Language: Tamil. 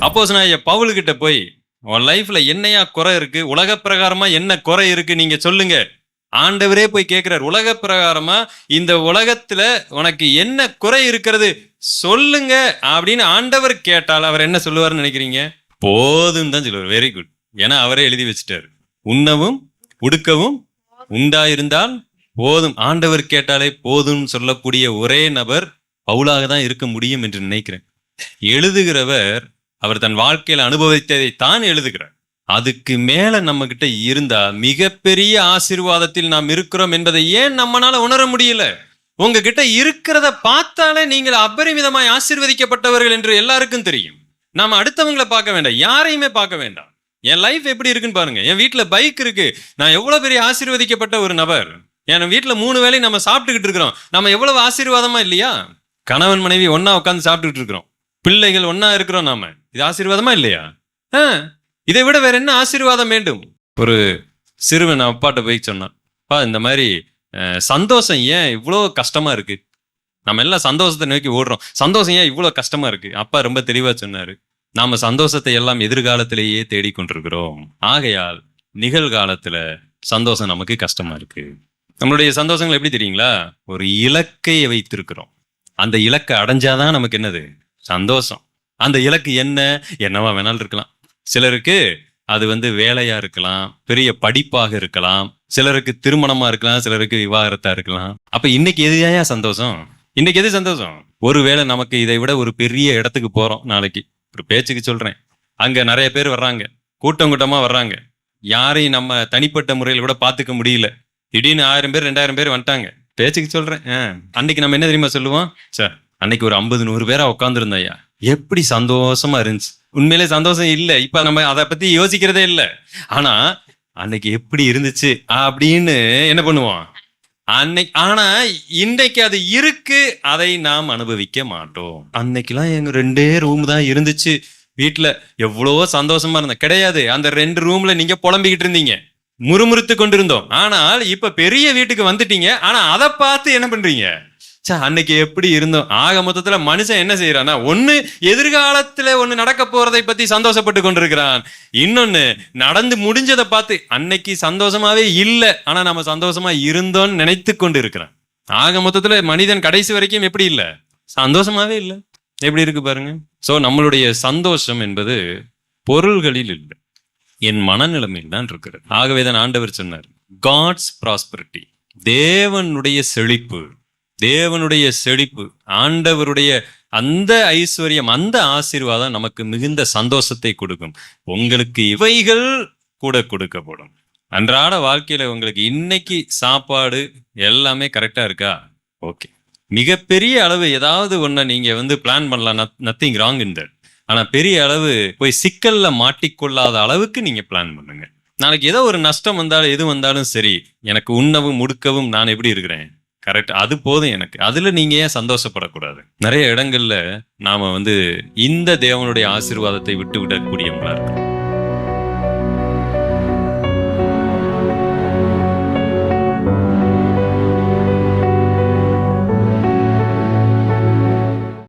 அப்போஸ் நான் பவுலுக்கிட்ட போய் உன் லைஃப்ல என்னையா குறை இருக்கு? உலக பிரகாரமா என்ன குறை இருக்கு? நீங்க சொல்லுங்க. ஆண்டவரே போய் கேட்கிறார் உலக பிரகாரமா இந்த உலகத்துல உனக்கு என்ன குறை இருக்கிறது? சொல்லுங்க. அப்படின்னு ஆண்டவர் கேட்டால் அவர் என்ன சொல்லுவார்னு நினைக்கிறீங்க? போதும் தான் சொல்லுவார். வெரி குட் ஏன்னா அவரே எழுதி வச்சுட்டாரு. உண்ணவும் உடுக்கவும் உண்டாயிருந்தால் போதும். ஆண்டவர் கேட்டாலே போதும் சொல்லக்கூடிய ஒரே நபர் பவுலாக தான் இருக்க முடியும் என்று நினைக்கிறேன். எழுதுகிறவர் அவர் தன் வாழ்க்கையில் அனுபவித்ததை தான் எழுதுகிறார். அதுக்கு மேல நம்ம கிட்ட இருந்தா மிகப்பெரிய ஆசீர்வாதத்தில் நாம் இருக்கிறோம் என்பதை ஏன் நம்மளால உணர முடியல? உங்ககிட்ட இருக்கிறத பார்த்தாலே நீங்கள் அபரிமிதமாய் ஆசீர்வதிக்கப்பட்டவர்கள் என்று எல்லாருக்கும் தெரியும். நாம அடுத்தவங்களை பார்க்க வேண்டாம் யாரையுமே பார்க்க வேண்டாம். என் லைஃப் எப்படி இருக்குன்னு பாருங்க. என் வீட்டில் பைக் இருக்கு. நான் எவ்வளவு பெரிய ஆசீர்வதிக்கப்பட்ட ஒரு நபர்? என் வீட்டில் மூணு வேலையும் நம்ம சாப்பிட்டுக்கிட்டு இருக்கிறோம். நம்ம எவ்வளவு ஆசீர்வாதமா இல்லையா? கணவன் மனைவி ஒன்னா உட்காந்து சாப்பிட்டுக்கிட்டு இருக்கிறோம். பிள்ளைகள் ஒன்னா இருக்கிறோம் நாம. இது ஆசீர்வாதமா இல்லையா? ஆ, இதை விட வேற என்ன ஆசீர்வாதம் வேண்டும்? ஒரு சிறுவன் அப்பாட்ட போய் சொன்னான் பா இந்த மாதிரி சந்தோஷம் ஏன் இவ்வளோ கஷ்டமா இருக்கு? நம்ம எல்லாம் சந்தோஷத்தை நோக்கி ஓடுறோம். சந்தோஷம் ஏன் இவ்வளோ கஷ்டமா இருக்கு? அப்பா ரொம்ப தெளிவா சொன்னாரு நாம சந்தோஷத்தை எல்லாம் எதிர்காலத்திலேயே தேடிக்கொண்டிருக்கிறோம். ஆகையால் நிகழ்காலத்துல சந்தோஷம் நமக்கு கஷ்டமா இருக்கு. நம்மளுடைய சந்தோஷங்கள் எப்படி தெரியுங்களா? ஒரு இலக்கை வைத்திருக்கிறோம். அந்த இலக்கை அடைஞ்சாதான் நமக்கு என்னது? சந்தோஷம். அந்த இலக்கு என்ன? என்னவா வேணாலும் இருக்கலாம். சிலருக்கு அது வந்து வேலையா இருக்கலாம் பெரிய படிப்பாக இருக்கலாம் சிலருக்கு திருமணமா இருக்கலாம் சிலருக்கு விவாகரத்தா இருக்கலாம். அப்ப இன்னைக்கு எதுயா சந்தோஷம்? இன்னைக்கு எது சந்தோஷம்? ஒருவேளை நமக்கு இதை விட ஒரு பெரிய இடத்துக்கு போறோம் நாளைக்கு. ஒரு பேச்சுக்கு சொல்றேன். அங்க நிறைய பேர் வர்றாங்க. கூட்டம் கூட்டமா வர்றாங்க. யாரையும் நம்ம தனிப்பட்ட முறையில் கூட பாத்துக்க முடியல. திடீர்னு ஆயிரம் பேர் ரெண்டாயிரம் பேர் வந்துட்டாங்க. பேச்சுக்கு சொல்றேன். அன்னைக்கு நம்ம என்ன தெரியுமா சொல்லுவோம்? சார் அன்னைக்கு ஒரு ஐம்பது நூறு பேரா உட்காந்துருந்தோம் ஐயா. எப்படி சந்தோஷமா இருந்துச்சு. உண்மையிலே சந்தோஷம் இல்லை. இப்ப நம்ம அதை பத்தி யோசிக்கிறதே இல்லை. ஆனா அன்னைக்கு எப்படி இருந்துச்சு அப்படின்னு என்ன பண்ணுவோம்? அன்னைக்கு ஆனா இன்னைக்கு அது இருக்கு. அதை நாம் அனுபவிக்க மாட்டோம். அன்னைக்கெல்லாம் எங்க ரெண்டே ரூம் தான் இருந்துச்சு. வீட்டுல எவ்வளவோ சந்தோஷமா இருந்தேன் கிடையாது. அந்த ரெண்டு ரூம்ல நீங்க புலம்பிக்கிட்டு இருந்தீங்க. முறுமுறுத்து கொண்டிருந்தோம். ஆனால் இப்ப பெரிய வீட்டுக்கு வந்துட்டீங்க. ஆனா அதை பார்த்து என்ன பண்றீங்க? அன்னைக்கு எப்படி இருந்தோம்? ஆக மொத்தத்துல மனுஷன் என்ன செய்யறான்னா ஒண்ணு எதிர்காலத்துல ஒண்ணு நடக்க போறதை பத்தி சந்தோஷப்பட்டு கொண்டிருக்கிறான். இன்னொன்னு நடந்து முடிஞ்சதை பார்த்து அன்னைக்கு சந்தோஷமாவே இல்லை ஆனா நம்ம சந்தோஷமா இருந்தோம்னு நினைத்து கொண்டு இருக்கிறான் ஆக மொத்தத்துல மனிதன் கடைசி வரைக்கும் எப்படி இல்லை? சந்தோஷமாவே இல்லை. எப்படி இருக்கு பாருங்க. சோ நம்மளுடைய சந்தோஷம் என்பது பொருள்களில் இல்லை. என் மனநிலைமையில் தான் இருக்கிறது. ஆகவே தான் ஆண்டவர் சொன்னார் காட்ஸ் ப்ராஸ்பரிட்டி தேவனுடைய செழிப்பு. தேவனுடைய செழிப்பு ஆண்டவருடைய அந்த ஐஸ்வர்யம் அந்த ஆசீர்வாதம் நமக்கு மிகுந்த சந்தோஷத்தை கொடுக்கும். உங்களுக்கு இவைகள் கூட கொடுக்கப்படும். அன்றாட வாழ்க்கையில உங்களுக்கு இன்னைக்கு சாப்பாடு எல்லாமே கரெக்டா இருக்கா? ஓகே மிகப்பெரிய அளவு ஏதாவது ஒன்றை நீங்க வந்து பிளான் பண்ணலாம். நத்திங் ராங் இன் தட் ஆனா பெரிய அளவு போய் சிக்கல்ல மாட்டிக்கொள்ளாத அளவுக்கு நீங்க பிளான் பண்ணுங்க. நாளைக்கு ஏதோ ஒரு நஷ்டம் வந்தாலும் எது வந்தாலும் சரி எனக்கு உண்ணவும் முடுக்கவும் நான் எப்படி இருக்கிறேன்? கரெக்ட் அது போதும் எனக்கு. அதுல நீங்க ஏன் சந்தோஷப்படக்கூடாது? நிறைய இடங்கள்ல நாம வந்து இந்த தேவனுடைய ஆசீர்வாதத்தை விட்டு விடக்கூடியவங்களா இருக்கோம்